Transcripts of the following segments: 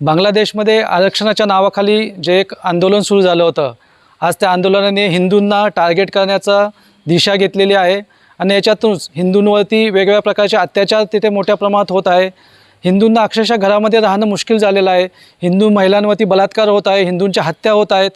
बांगलादेशमध्ये आरक्षणाच्या नावाखाली जे एक आंदोलन सुरू झालं होतं आज त्या आंदोलनाने हिंदूंना टार्गेट करण्याचा दिशा घेतलेली आहे आणि याच्यातूनच हिंदूंवरती वेगवेगळ्या प्रकारचे अत्याचार तिथे मोठ्या प्रमाणात होत आहे. हिंदूंना अक्षरशः घरामध्ये राहणं मुश्किल झालेलं आहे. हिंदू महिलांवरती बलात्कार होत आहे हिंदूंच्या हत्या होत आहेत.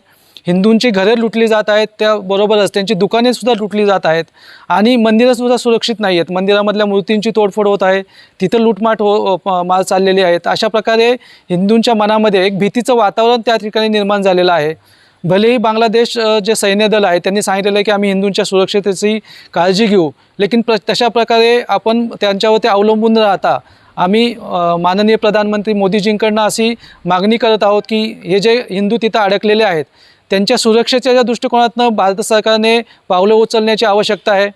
हिंदूंची घरे लुटली जात आहेत त्याबरोबरच त्यांची दुकानेसुद्धा लुटली जात आहेत. आणि मंदिरंसुद्धा सुरक्षित नाही आहेत मंदिरामधल्या मूर्तींची तोडफोड होत आहे. तिथं लूटमाट हो माल चाललेली आहेत. अशा प्रकारे हिंदूंच्या मनामध्ये एक भीतीचं वातावरण त्या ठिकाणी निर्माण झालेलं आहे. भलेही बांगलादेश जे सैन्य दल आहे त्यांनी सांगितलेलं आहे की आम्ही हिंदूंच्या सुरक्षितेची काळजी घेऊ. लेकिन प्र तशा प्रकारे आपण त्यांच्यावरती अवलंबून राहता आम्ही माननीय प्रधानमंत्री मोदीजींकडनं अशी मागणी करत आहोत की हे जे हिंदू तिथं अडकलेले आहेत त्यांच्या सुरक्षेच्या ज्या दृष्टिकोनातनं भारत सरकारने पावलं उचलण्याची आवश्यकता आहे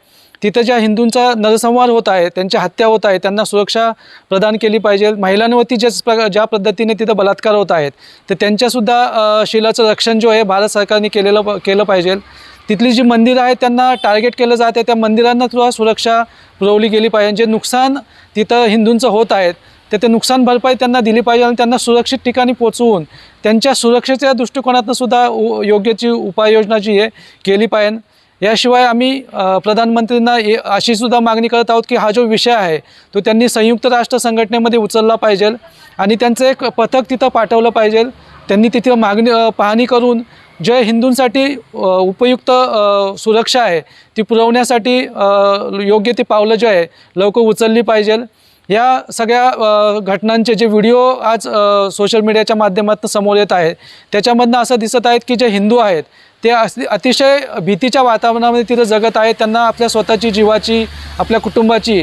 तिथं ज्या हिंदूंचा नरसंहार होत आहे त्यांच्या हत्या होत आहे त्यांना सुरक्षा प्रदान केली पाहिजे. महिलांवरती ज्या प्रकार ज्या पद्धतीने तिथं बलात्कार होत आहेत तर त्यांच्यासुद्धा शिलाचं रक्षण जो आहे भारत सरकारने केलेलं प- केलं पाहिजे. तिथली जी मंदिरं आहेत त्यांना टार्गेट केलं जात आहे त्या मंदिरांना सुद्धा सुरक्षा पुरवली गेली पाहिजे. जे नुकसान तिथं हिंदूंचं होत आहेत तर ते नुकसान भरपाई त्यांना दिली पाहिजे आणि त्यांना सुरक्षित ठिकाणी पोचवून त्यांच्या सुरक्षेच्या दृष्टिकोनातून सुद्धा उ योग्यची उपाययोजना जी आहे केली पाहिजे. याशिवाय आम्ही प्रधानमंत्र्यांना प्रधानमंत्रींना ए अशी सुद्धा मागणी करत आहोत की हा जो विषय आहे तो त्यांनी संयुक्त राष्ट्र संघटनेमध्ये उचलला पाहिजे आणि त्यांचं एक पथक तिथं पाठवलं पाहिजे. त्यांनी तिथे मागणी पाहणी करून जे हिंदूंसाठी उपयुक्त सुरक्षा आहे ती पुरवण्यासाठी योग्य ती पावलं जे आहे लवकर उचलली पाहिजे. या सगळ्या घटनांचे जे व्हिडिओ आज सोशल मीडियाच्या माध्यमातून समोर येत आहेत त्याच्यामधनं असं दिसत आहेत की जे हिंदू आहेत ते अस अतिशय भीतीच्या वातावरणामध्ये तिथं जगत आहेत. त्यांना आपल्या स्वतःची जीवाची आपल्या कुटुंबाची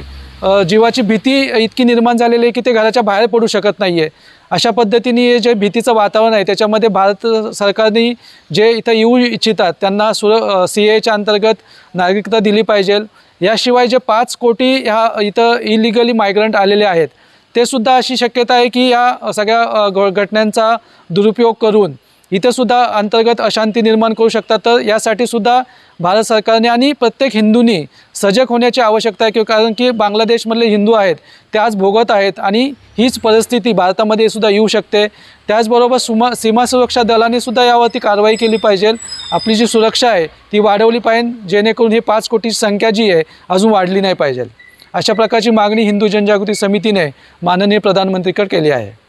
जीवाची भीती इतकी निर्माण झालेली आहे की ते घराच्या बाहेर पडू शकत नाही आहे अशा पद्धतीने हे जे भीतीचं वातावरण आहे त्याच्यामध्ये भारत सरकारने जे इथं येऊ इच्छितात त्यांना सुर सी एच्या अंतर्गत नागरिकता दिली पाहिजे. याशिवाय जे पाच कोटी ह्या इथं इलिगली मायग्रंट आलेले आहेत ते सुद्धा अशी शक्यता आहे की या सगळ्या घ- घटनांचा दुरुपयोग करून इथंसुद्धा अंतर्गत अशांती निर्माण करू शकतात. तर यासाठी सुद्धा भारत सरकारने आणि प्रत्येक हिंदूंनी सजग होण्याची आवश्यकता आहे किंवा कारण की बांगलादेशमधले हिंदू आहेत ते आज भोगत आहेत आणि हीच परिस्थिती भारतामध्ये सुद्धा येऊ शकते. त्याचबरोबर सुमा सीमा सुरक्षा दलाने सुद्धा यावरती कारवाई केली पाहिजे. आपली जी सुरक्षा आहे ती वाढवली पाहिजे. जेणेकरून ही पाच कोटीची संख्या जी आहे अजून वाढली नाही पाहिजे. अशा प्रकारची मागणी हिंदू जनजागृती समितीने माननीय प्रधानमंत्रीकडे केली आहे.